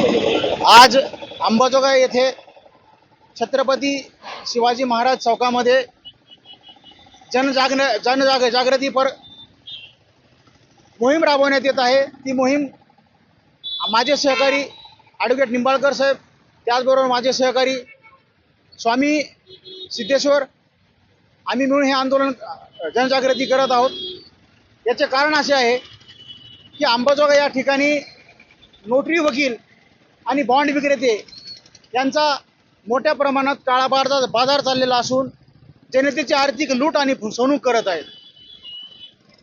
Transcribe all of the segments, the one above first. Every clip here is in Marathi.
आज अंबाजोगाई येथे छत्रपती शिवाजी महाराज चौकामध्ये जनजागृ जनजाग जागृती पर मोहीम राबवण्यात येत आहे. ती मोहीम माझे सहकारी ॲडव्होकेट निंबाळकर साहेब त्याचबरोबर माझे सहकारी स्वामी सिद्धेश्वर आम्ही मिळून हे आंदोलन जनजागृती करत आहोत. याचे कारण असे आहे की अंबाजोगाई या ठिकाणी नोटरी वकील आणि बॉन्ड विक्रेते यांचा मोठ्या प्रमाणात काळा बाजार बाजार चाललेला असून जनतेची आर्थिक लूट आणि फसवणूक करत आहेत.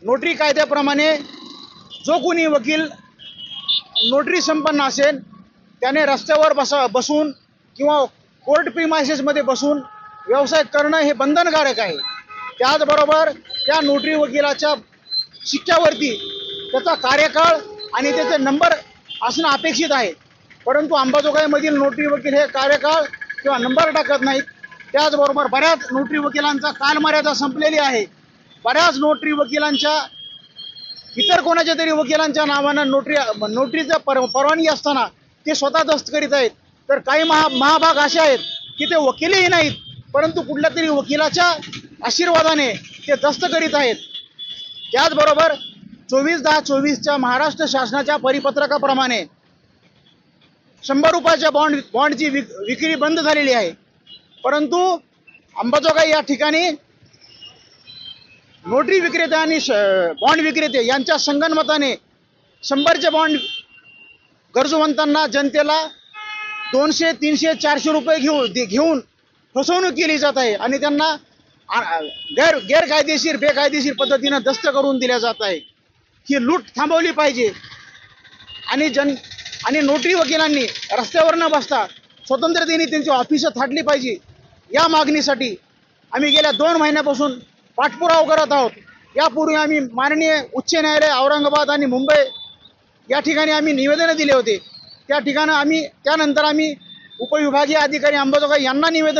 नोटरी कायद्याप्रमाणे जो कोणी वकील नोटरी संपन्न असेल त्याने रस्त्यावर बसा बसून किंवा कोर्ट प्रिमायसेसमध्ये बसून व्यवसाय करणं हे बंधनकारक आहे. त्याचबरोबर त्या नोटरी वकिलाच्या शिक्क्यावरती त्याचा कार्यकाळ आणि त्याचे नंबर असणं अपेक्षित आहे. परंतु अंबाजोगाईमधील नोटरी वकील हे कार्यकाळ किंवा नंबर टाकत नाहीत. त्याचबरोबर बऱ्याच नोटरी वकिलांचा कालमर्यादा संपलेली आहे. बऱ्याच नोटरी वकिलांच्या इतर कोणाच्या तरी वकिलांच्या नावानं नोटरी नोटरीचं पर परवानगी असताना ते स्वतः दस्त करीत आहेत. तर काही महा महाभाग असे आहेत की ते वकीलही नाहीत परंतु कुठल्या तरी वकिलाच्या आशीर्वादाने ते दस्त करीत आहेत. त्याचबरोबर चोवीस दहा चोवीसच्या महाराष्ट्र शासनाच्या परिपत्रकाप्रमाणे शंभर रुपयाच्या बॉन्ड बॉन्डची विक विक्री बंद झालेली आहे. परंतु अंबाजोगाई या ठिकाणी नोटरी विक्रेते आणि श- बॉन्ड विक्रेते यांच्या संगणमताने शंभरचे बॉन्ड गरजूवंतांना जनतेला दोनशे तीनशे चारशे रुपये घेऊ घेऊन फसवणूक केली जात आहे आणि त्यांना गैर गैरकायदेशीर बेकायदेशीर पद्धतीनं दस्त करून दिल्या जात आहे. ही लूट थांबवली पाहिजे आणि जन आणि नोटरी वकिलांनी रस्त्यावर न बसता स्वतंत्रतेने त्यांची ऑफिसं थाटली पाहिजे. या मागणीसाठी आम्ही गेल्या दोन महिन्यापासून पाठपुरावा करत आहोत. यापूर्वी आम्ही माननीय उच्च न्यायालय औरंगाबाद आणि मुंबई या ठिकाणी आम्ही निवेदनं दिले होते. त्या ठिकाणं आम्ही त्यानंतर आम्ही उपविभागीय अधिकारी अंबाजोगाई यांना निवेदन